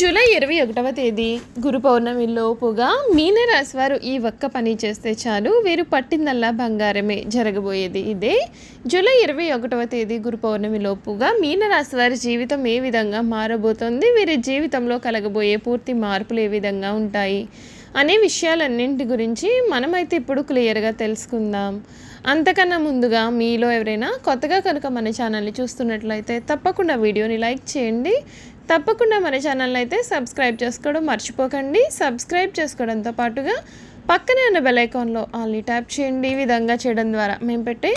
July ఇరవై ఒకటవ తేదీ గురు పౌర్ణమి లోపుగా మీనరాశి వారు ఈ ఒక్క పని చేస్తే చాలు వీరు పట్టిందల్లా బంగారమే జరగబోయేది. ఇదే జూలై ఇరవై ఒకటవ తేదీ గురు పౌర్ణమి లోపుగా మీనరాశి వారి జీవితం ఏ విధంగా మారబోతోంది వీరి జీవితంలో కలగబోయే పూర్తి మార్పులు ఏ విధంగా ఉంటాయి అనే విషయాలన్నింటి గురించి మనమైతే ఇప్పుడు క్లియర్గా తెలుసుకుందాం. అంతకన్నా ముందుగా మీలో ఎవరైనా కొత్తగా కనుక మన ఛానల్ని చూస్తున్నట్లయితే తప్పకుండా వీడియోని లైక్ చేయండి. తప్పకుండా మన ఛానల్ని అయితే సబ్స్క్రైబ్ చేసుకోవడం మర్చిపోకండి. సబ్స్క్రైబ్ చేసుకోవడంతో పాటుగా పక్కనే ఉన్న బెల్ ఐకాన్లో ఆల్ని ట్యాప్ చేయండి. ఈ విధంగా చేయడం ద్వారా మేము పెట్టే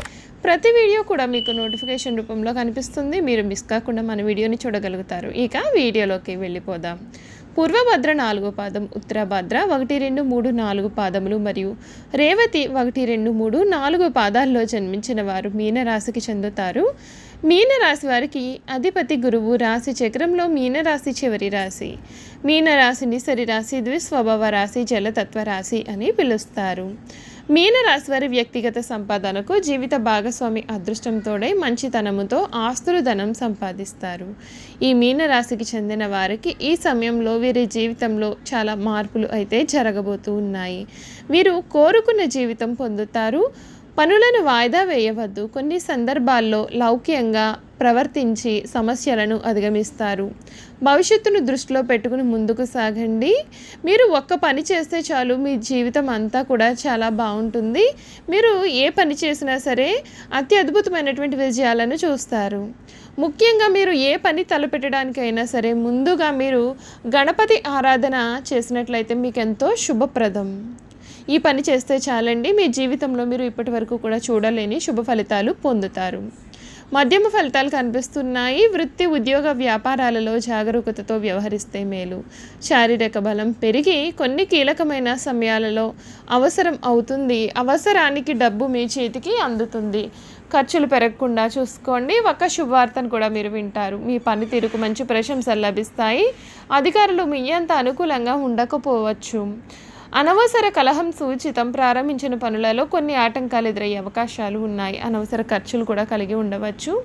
ప్రతి వీడియో కూడా మీకు నోటిఫికేషన్ రూపంలో కనిపిస్తుంది. మీరు మిస్ కాకుండా మన వీడియోని చూడగలుగుతారు. ఇక వీడియోలోకి వెళ్ళిపోదాం. పూర్వభద్ర నాలుగో పాదం ఉత్తరభద్ర ఒకటి రెండు మూడు నాలుగు పాదములు మరియు రేవతి ఒకటి రెండు మూడు నాలుగు పాదాల్లో జన్మించిన వారు మీనరాశికి చెందుతారు. మీనరాశి వారికి అధిపతి గురువు రాశి చక్రంలో మీనరాశి చివరి రాశి. మీనరాశిని సరిరాశి ద్విస్వభావ రాశి జలతత్వ రాశి అని పిలుస్తారు. మీనరాశి వారి వ్యక్తిగత సంపాదనకు జీవిత భాగస్వామి అదృష్టంతోడే మంచితనముతో ఆస్తులు ధనం సంపాదిస్తారు. ఈ మీనరాశికి చెందిన వారికి ఈ సమయంలో వీరి జీవితంలో చాలా మార్పులు అయితే జరగబోతూ ఉన్నాయి. వీరు కోరుకున్న జీవితం పొందుతారు. పనులను వాయిదా వేయవద్దు. కొన్ని సందర్భాల్లో లౌక్యంగా ప్రవర్తించి సమస్యలను అధిగమిస్తారు. భవిష్యత్తును దృష్టిలో పెట్టుకుని ముందుకు సాగండి. మీరు ఒక్క పని చేస్తే చాలు మీ జీవితం అంతా కూడా చాలా బాగుంటుంది. మీరు ఏ పని చేసినా సరే అతి అద్భుతమైనటువంటి విజయాలను చూస్తారు. ముఖ్యంగా మీరు ఏ పని తలపెట్టడానికైనా సరే ముందుగా మీరు గణపతి ఆరాధన చేసినట్లయితే మీకు ఎంతో శుభప్రదం. ఈ పని చేస్తే చాలండి. మీ జీవితంలో మీరు ఇప్పటి వరకు కూడా చూడలేని శుభ ఫలితాలు పొందుతారు. మధ్యమ ఫలితాలు కనిపిస్తున్నాయి. వృత్తి ఉద్యోగ వ్యాపారాలలో జాగరూకతతో వ్యవహరిస్తే మేలు. శారీరక బలం పెరిగి కొన్ని కీలకమైన సమయాలలో అవసరం అవుతుంది. అవసరానికి డబ్బు మీ చేతికి అందుతుంది. ఖర్చులు పెరగకుండా చూసుకోండి. ఒక శుభవార్తను కూడా మీరు వింటారు. మీ పనితీరుకు మంచి ప్రశంసలు లభిస్తాయి. అధికారులు మీ అంత అనుకూలంగా ఉండకపోవచ్చు. అనవసర కలహం సూచితం. ప్రారంభించిన పనులలో కొన్ని ఆటంకాలు ఎదురయ్యే అవకాశాలు ఉన్నాయి. అనవసర ఖర్చులు కూడా కలిగి ఉండవచ్చు.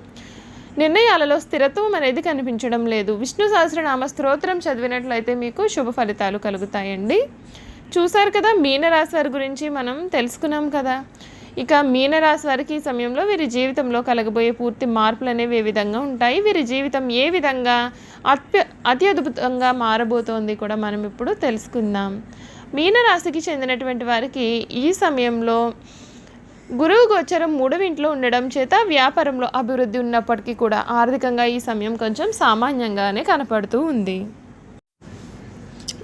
నిర్ణయాలలో స్థిరత్వం అనేది కనిపించడం లేదు. విష్ణు సహస్రనామ స్తోత్రం చదివినట్లయితే మీకు శుభ ఫలితాలు కలుగుతాయండి. చూసారు కదా మీనరాశి వారి గురించి మనం తెలుసుకున్నాం కదా. ఇక మీనరాశి వారికి ఈ సమయంలో వీరి జీవితంలో కలగబోయే పూర్తి మార్పులు అనేవి ఏ విధంగా ఉంటాయి? వీరి జీవితం ఏ విధంగా అత్య అతి అద్భుతంగా మారబోతోంది కూడా మనం ఇప్పుడు తెలుసుకుందాం. మీనరాశికి చెందినటువంటి వారికి ఈ సమయంలో గురువు గోచరం మూడవ ఇంట్లో ఉండడం చేత వ్యాపారంలో అభివృద్ధి ఉన్నప్పటికీ కూడా ఆర్థికంగా ఈ సమయం కొంచెం సామాన్యంగానే కనపడుతూ ఉంది.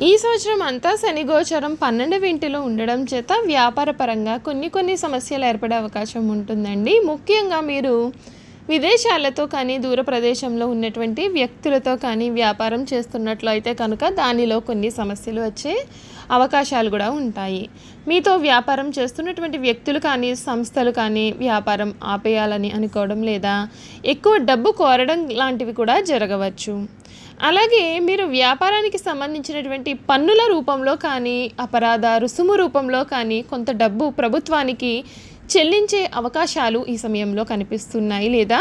ఈ సంవత్సరం అంతా శని గోచరం పన్నెండవ ఇంటిలో ఉండడం చేత వ్యాపార పరంగా కొన్ని కొన్ని సమస్యలు ఏర్పడే అవకాశం ఉంటుందండి. ముఖ్యంగా మీరు విదేశాలతో కానీ దూర ప్రదేశంలో ఉన్నటువంటి వ్యక్తులతో కానీ వ్యాపారం చేస్తున్నట్లు అయితే కనుక దానిలో కొన్ని సమస్యలు వచ్చే అవకాశాలు కూడా ఉంటాయి. మీతో వ్యాపారం చేస్తున్నటువంటి వ్యక్తులు కానీ సంస్థలు కానీ వ్యాపారం ఆపేయాలని అనుకోవడం లేదా ఎక్కువ డబ్బు కోరడం లాంటివి కూడా జరగవచ్చు. అలాగే మీరు వ్యాపారానికి సంబంధించినటువంటి పన్నుల రూపంలో కానీ అపరాధ రుసుము రూపంలో కానీ కొంత డబ్బు ప్రభుత్వానికి చెల్లించే అవకాశాలు ఈ సమయంలో కనిపిస్తున్నాయి లేదా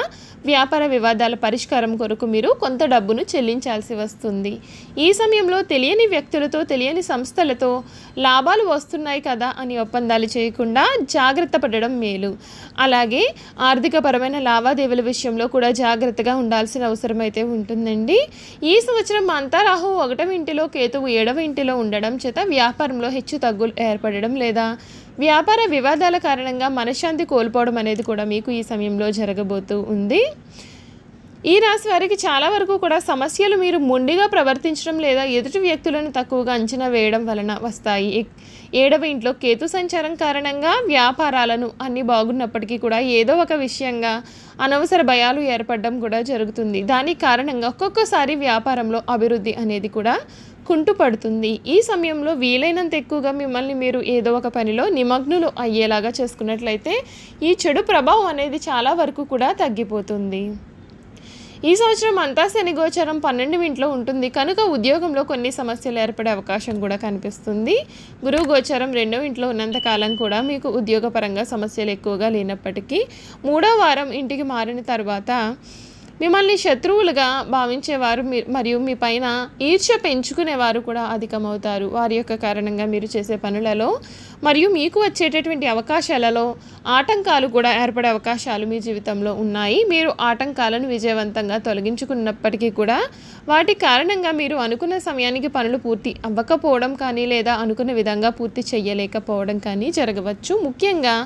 వ్యాపార వివాదాల పరిష్కారం కొరకు మీరు కొంత డబ్బును చెల్లించాల్సి వస్తుంది. ఈ సమయంలో తెలియని వ్యక్తులతో తెలియని సంస్థలతో లాభాలు వస్తున్నాయి కదా అని ఒప్పందాలు చేయకుండా జాగ్రత్త పడడం మేలు. అలాగే ఆర్థికపరమైన లావాదేవీల విషయంలో కూడా జాగ్రత్తగా ఉండాల్సిన అవసరం అయితే ఉంటుందండి. ఈ సంవత్సరం అంతా రాహు ఒకటవ ఇంటిలో కేతువు ఏడవ ఇంటిలో ఉండడం చేత వ్యాపారంలో హెచ్చు తగ్గులు ఏర్పడడం లేదా వ్యాపార వివాదాల కారణంగా మనశ్శాంతి కోల్పోవడం అనేది కూడా మీకు ఈ సమయంలో జరగబోతూ ఉంది. ఈ రాశి వారికి చాలా వరకు కూడా సమస్యలు మీరు మొండిగా ప్రవర్తించడం లేదా ఎదుటి వ్యక్తులను తక్కువగా అంచనా వేయడం వలన వస్తాయి. ఏడవ ఇంట్లో కేతు సంచారం కారణంగా వ్యాపారాలను అన్ని బాగున్నప్పటికీ కూడా ఏదో ఒక విషయంగా అనవసర భయాలు ఏర్పడడం కూడా జరుగుతుంది. దానికి కారణంగా ఒక్కొక్కసారి వ్యాపారంలో అభివృద్ధి అనేది కూడా కుంటుపడుతుంది ఈ సమయంలో వీలైనంత ఎక్కువగా మిమ్మల్ని మీరు ఏదో ఒక పనిలో నిమగ్నులు అయ్యేలాగా చేసుకున్నట్లయితే ఈ చెడు ప్రభావం అనేది చాలా వరకు కూడా తగ్గిపోతుంది. ఈ సంవత్సరం అంతా శని గోచరం పన్నెండు ఇంట్లో ఉంటుంది. కనుక ఉద్యోగంలో కొన్ని సమస్యలు ఏర్పడే అవకాశం కూడా కనిపిస్తుంది. గురువు గోచరం రెండో ఇంట్లో ఉన్నంత కాలం కూడా మీకు ఉద్యోగపరంగా సమస్యలు ఎక్కువగా లేనప్పటికీ మూడో వారం ఇంటికి మారిన తర్వాత మిమ్మల్ని శత్రువులుగా భావించేవారు మీ మరియు మీ పైన ఈర్ష్య పెంచుకునేవారు కూడా అధికమవుతారు. వారి యొక్క కారణంగా మీరు చేసే పనులలో మరియు మీకు వచ్చేటటువంటి అవకాశాలలో ఆటంకాలు కూడా ఏర్పడే అవకాశాలు మీ జీవితంలో ఉన్నాయి. మీరు ఆటంకాలను విజయవంతంగా తొలగించుకున్నప్పటికీ కూడా వాటి కారణంగా మీరు అనుకున్న సమయానికి పనులు పూర్తి అవ్వకపోవడం కానీ లేదా అనుకున్న విధంగా పూర్తి చేయలేకపోవడం కానీ జరగవచ్చు. ముఖ్యంగా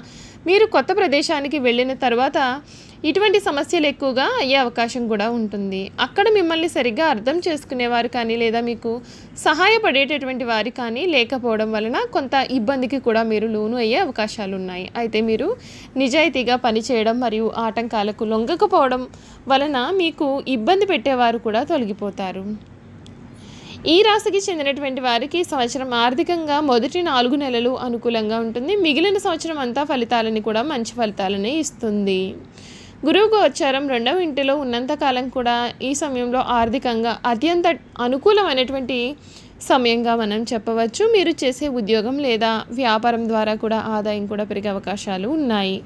మీరు కొత్త ప్రదేశానికి వెళ్ళిన తర్వాత ఇటువంటి సమస్యలు ఎక్కువగా అయ్యే అవకాశం కూడా ఉంటుంది. అక్కడ మిమ్మల్ని సరిగ్గా అర్థం చేసుకునేవారు కానీ లేదా మీకు సహాయపడేటటువంటి వారు కానీ లేకపోవడం వలన కొంత ఇబ్బందికి కూడా మీరు లోను అయ్యే అవకాశాలు ఉన్నాయి. అయితే మీరు నిజాయితీగా పనిచేయడం మరియు ఆటంకాలకు లొంగకపోవడం వలన మీకు ఇబ్బంది పెట్టేవారు కూడా తొలగిపోతారు. ఈ రాశికి చెందినటువంటి వారికి సంవత్సరం ఆర్థికంగా మొదటి నాలుగు నెలలు అనుకూలంగా ఉంటుంది. మిగిలిన సంవత్సరం అంతా ఫలితాలని కూడా మంచి ఫలితాలని ఇస్తుంది. గురువు గోచారం రెండవ ఇంటిలో ఉన్నంతకాలం కూడా ఈ సమయంలో ఆర్థికంగా అత్యంత అనుకూలమైనటువంటి సమయంగా మనం చెప్పవచ్చు. మీరు చేసే ఉద్యోగం లేదా వ్యాపారం ద్వారా కూడా ఆదాయం కూడా పెరిగే అవకాశాలు ఉన్నాయి.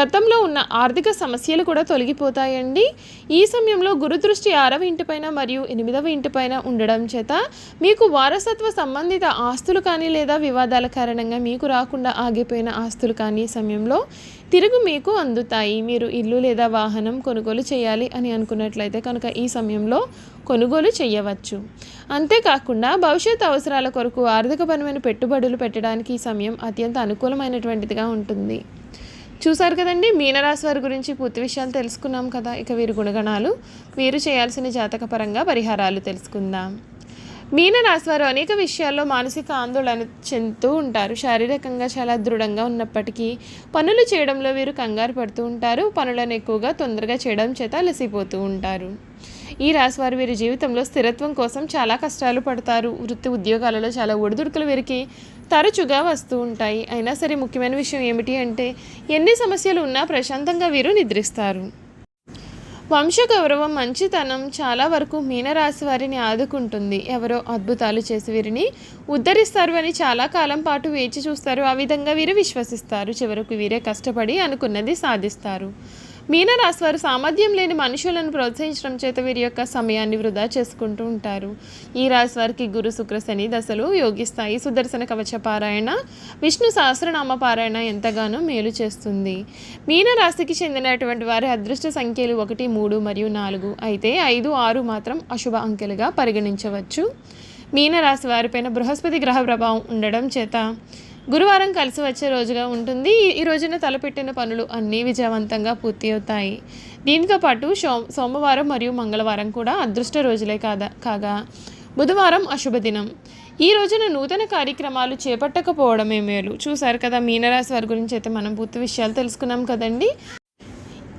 గతంలో ఉన్న ఆర్థిక సమస్యలు కూడా తొలగిపోతాయండి. ఈ సమయంలో గురుదృష్టి ఆరవ ఇంటిపైన మరియు ఎనిమిదవ ఇంటిపైన ఉండడం చేత మీకు వారసత్వ సంబంధిత ఆస్తులు కానీ లేదా వివాదాల కారణంగా మీకు రాకుండా ఆగిపోయిన ఆస్తులు కానీ ఈ సమయంలో తిరుగు మీకు అందుతాయి. మీరు ఇల్లు లేదా వాహనం కొనుగోలు చేయాలి అని అనుకున్నట్లయితే కనుక ఈ సమయంలో కొనుగోలు చేయవచ్చు. అంతేకాకుండా భవిష్యత్ అవసరాల కొరకు ఆర్థికపరమైన పెట్టుబడులు పెట్టడానికి ఈ సమయం అత్యంత అనుకూలమైనటువంటిదిగా ఉంటుంది. చూసారు కదండి మీనరాశి వారి గురించి పూర్తి విషయాలు తెలుసుకున్నాం కదా ఇక వీరి గుణగణాలు. వీరు చేయాల్సిన జాతకపరంగా పరిహారాలు తెలుసుకుందాం. మీనరాశి వారు అనేక విషయాల్లో మానసిక ఆందోళన చెందుతూ ఉంటారు. శారీరకంగా చాలా దృఢంగా ఉన్నప్పటికీ పనులు చేయడంలో వీరు కంగారు పడుతూ ఉంటారు. పనులను ఎక్కువగా తొందరగా చేయడం చేత అలసిపోతూ ఉంటారు. ఈ రాశి వారు వీరి జీవితంలో స్థిరత్వం కోసం చాలా కష్టాలు పడతారు. వృత్తి ఉద్యోగాలలో చాలా ఒడిదుడుకులు వీరికి తరచుగా వస్తూ ఉంటాయి. అయినా సరే ముఖ్యమైన విషయం ఏమిటి అంటే ఎన్ని సమస్యలు ఉన్నా ప్రశాంతంగా వీరు నిద్రిస్తారు. వంశ గౌరవం మంచితనం చాలా వరకు మీనరాశి వారిని ఆదుకుంటుంది. ఎవరో అద్భుతాలు చేసి వీరిని ఉద్ధరిస్తారు అని చాలా కాలం పాటు వేచి చూస్తారు. ఆ విధంగా వీరు విశ్వసిస్తారు. చివరకు వీరే కష్టపడి అనుకున్నది సాధిస్తారు. మీనరాశి వారు సామర్థ్యం లేని మనుషులను ప్రోత్సహించడం చేత వీరి యొక్క సమయాన్ని వృధా చేసుకుంటూ ఉంటారు. ఈ రాశి వారికి గురు శుక్ర శని దశలు యోగిస్తాయి సుదర్శన కవచ పారాయణ విష్ణు సహస్రనామ పారాయణ ఎంతగానో మేలు చేస్తుంది. మీనరాశికి చెందినటువంటి వారి అదృష్ట సంఖ్యలు ఒకటి మూడు మరియు నాలుగు అయితే ఐదు ఆరు మాత్రం అశుభ అంకెలుగా పరిగణించవచ్చు. మీనరాశి వారిపైన బృహస్పతి గ్రహ ప్రభావం ఉండడం చేత గురువారం కలిసి వచ్చే రోజుగా ఉంటుంది. ఈ రోజున తలపెట్టిన పనులు అన్నీ విజయవంతంగా పూర్తి అవుతాయి. దీంతో పాటు సో సోమవారం మరియు మంగళవారం కూడా అదృష్ట రోజులే కాదా కాగా బుధవారం అశుభదినం ఈ రోజున నూతన కార్యక్రమాలు చేపట్టకపోవడమే మేలు. చూసారు కదా మీనరాశి వారి గురించి అయితే మనం పూర్తి విషయాలు తెలుసుకున్నాం కదండి.